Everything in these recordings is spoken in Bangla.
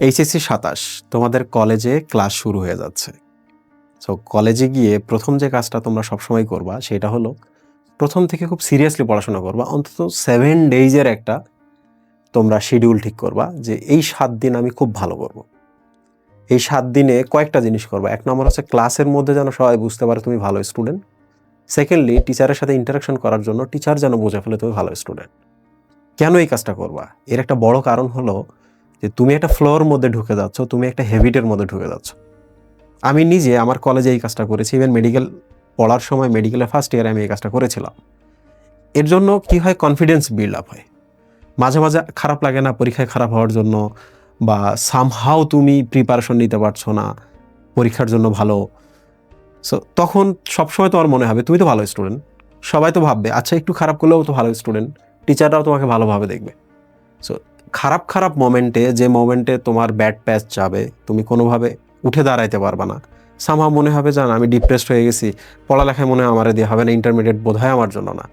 এইচএসসি সাতাশ, তোমাদের কলেজে ক্লাস শুরু হয়ে যাচ্ছে। সো কলেজে গিয়ে প্রথম যে কাজটা তোমরা সবসময় করবা, সেটা হলো প্রথম থেকে খুব সিরিয়াসলি পড়াশোনা করবা, অন্তত সেভেন ডেইজের একটা তোমরা শিডিউল ঠিক করবা যে এই সাত দিন আমি খুব ভালো করব। এই সাত দিনে কয়েকটা জিনিস করবা। এক নম্বর হচ্ছে ক্লাসের মধ্যে যেন সবাই বুঝতে পারে তুমি ভালো স্টুডেন্ট সেকেন্ডলি টিচারের সাথে ইন্টারাকশন করার জন্য টিচার যেন বুঝে ফেলে তুমি ভালো স্টুডেন্ট কেন এই কাজটা করবা? এর একটা বড় কারণ হলো যে তুমি একটা ফ্লোর মধ্যে ঢুকে যাচ্ছ, তুমি একটা হ্যাবিটের মধ্যে ঢুকে যাচ্ছ। আমি নিজে আমার কলেজে এই কাজটা করেছি ইভেন মেডিকেল পড়ার সময় মেডিকেলের ফার্স্ট ইয়ারে আমি এই কাজটা করেছিলাম। এর জন্য কি হয় কনফিডেন্স বিল্ড আপ হয়। মাঝে মাঝে খারাপ লাগে না, পরীক্ষায় খারাপ হওয়ার জন্য, বা সামহাও তুমি প্রিপারেশন নিতে পারছ না, পরীক্ষার জন্য ভালো। সো তখন সবসময় তোমার মনে হবে, তুমি তো ভালো স্টুডেন্ট সবাই তো ভাববে আচ্ছা একটু খারাপ করলেও তো ভালো স্টুডেন্ট টিচাররাও তোমাকে ভালোভাবে দেখবে। সো খারাপ খারাপ মোমেন্টে যে মোমেন্টে তোমার ব্যাড প্যাচ যাবে, তুমি কোনোভাবে উঠে দাঁড়াইতে পারবা না। সামহা মনে হবে, জান, আমি ডিপ্রেসড হয়ে গেছি। পড়ালেখায় মনে হয় আমারে দিয়ে হবে না ইন্টারমিডিয়েট বোধ হয় আমার জন্য না।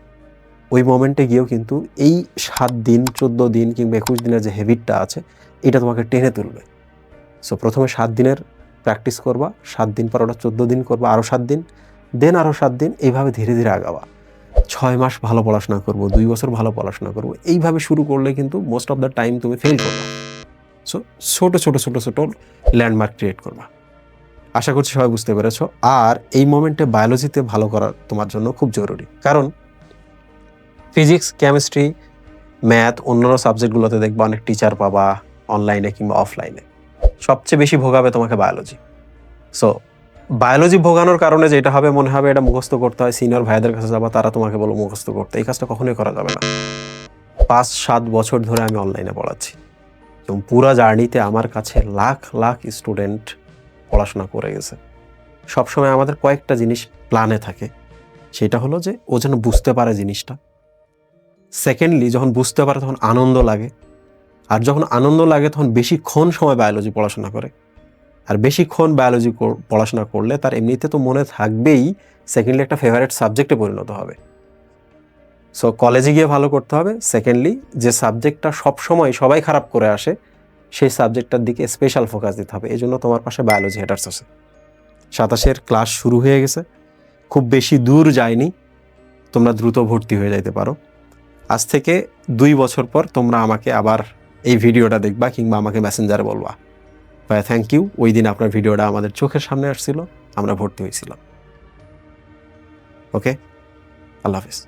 ওই মোমেন্টে গিয়েও কিন্তু এই সাত দিন, চোদ্দ দিন কিংবা একুশ দিনের যে হ্যাবিটটা আছে, এটা তোমাকে টেনে তুলবে। সো প্রথমে সাত দিনের প্র্যাকটিস করবা, সাত দিন পর ওটা চোদ্দ দিন করবা আরও সাত দিন দেন আরও সাত দিন, এইভাবে ধীরে ধীরে আগাবা। ছয় মাস ভালো পড়াশোনা করব, দুই বছর ভালো পড়াশোনা করব, এইভাবে শুরু করলে কিন্তু মোস্ট অফ দ্য টাইম তুমি ফেল করবে। সো ছোটো ছোটো ছোটো ছোটো ল্যান্ডমার্ক ক্রিয়েট করবা। আশা করছি সবাই বুঝতে পেরেছ। আর এই মোমেন্টে বায়োলজিতে ভালো করা তোমার জন্য খুব জরুরি। কারণ ফিজিক্স কেমিস্ট্রি ম্যাথ অন্যান্য সাবজেক্টগুলোতে দেখবা অনেক টিচার পাবা অনলাইনে কিংবা অফলাইনে সবচেয়ে বেশি ভোগাবে তোমাকে বায়োলজি সো বায়োলজি ভোগানোর কারণে যেটা হবে, মনে হবে এটা মুখস্থ করতে হয় সিনিয়র ভাইদের কাছে যাবা, তারা তোমাকে বলো মুখস্থ করতে। এই কাজটা কখনোই করা যাবে না। পাঁচ, সাত বছর ধরে আমি অনলাইনে পড়াচ্ছি। এবং পুরা জার্নিতে আমার কাছে লাখ লাখ স্টুডেন্ট পড়াশোনা করে গেছে। সবসময় আমাদের কয়েকটা জিনিস প্ল্যানে থাকে। সেটা হলো যে, ও যেন বুঝতে পারে জিনিসটা। সেকেন্ডলি যখন বুঝতে পারে, তখন আনন্দ লাগে। আর যখন আনন্দ লাগে, তখন বেশিক্ষণ সময় বায়োলজি পড়াশোনা করে। আর বেশিক্ষণ বায়োলজি পড়াশোনা করলে তার এমনিতে তো মনে থাকবেই সেকেন্ডলি একটা ফেভারিট সাবজেক্টে পরিণত হবে। সো কলেজে গিয়ে ভালো করতে হবে। সেকেন্ডলি যে সাবজেক্টটা সবসময় সবাই খারাপ করে আসে, সেই সাবজেক্টটার দিকে স্পেশাল ফোকাস দিতে হবে। এই জন্য তোমার পাশে বায়োলজি হেটার্স আছে। সাতাশের ক্লাস শুরু হয়ে গেছে। খুব বেশি দূর যায়নি। তোমরা দ্রুত ভর্তি হয়ে যাইতে পারো। আজ থেকে দুই বছর পর তোমরা আমাকে আবার এই ভিডিওটা দেখবা কিংবা আমাকে মেসেঞ্জারে বলবা। ভাই থ্যাংক ইউ ওই দিন আপনার ভিডিওটা আমাদের চোখের সামনে আসছিল, আমরা ভর্তি হয়েছিলাম। ওকে আল্লাহ হাফিজ।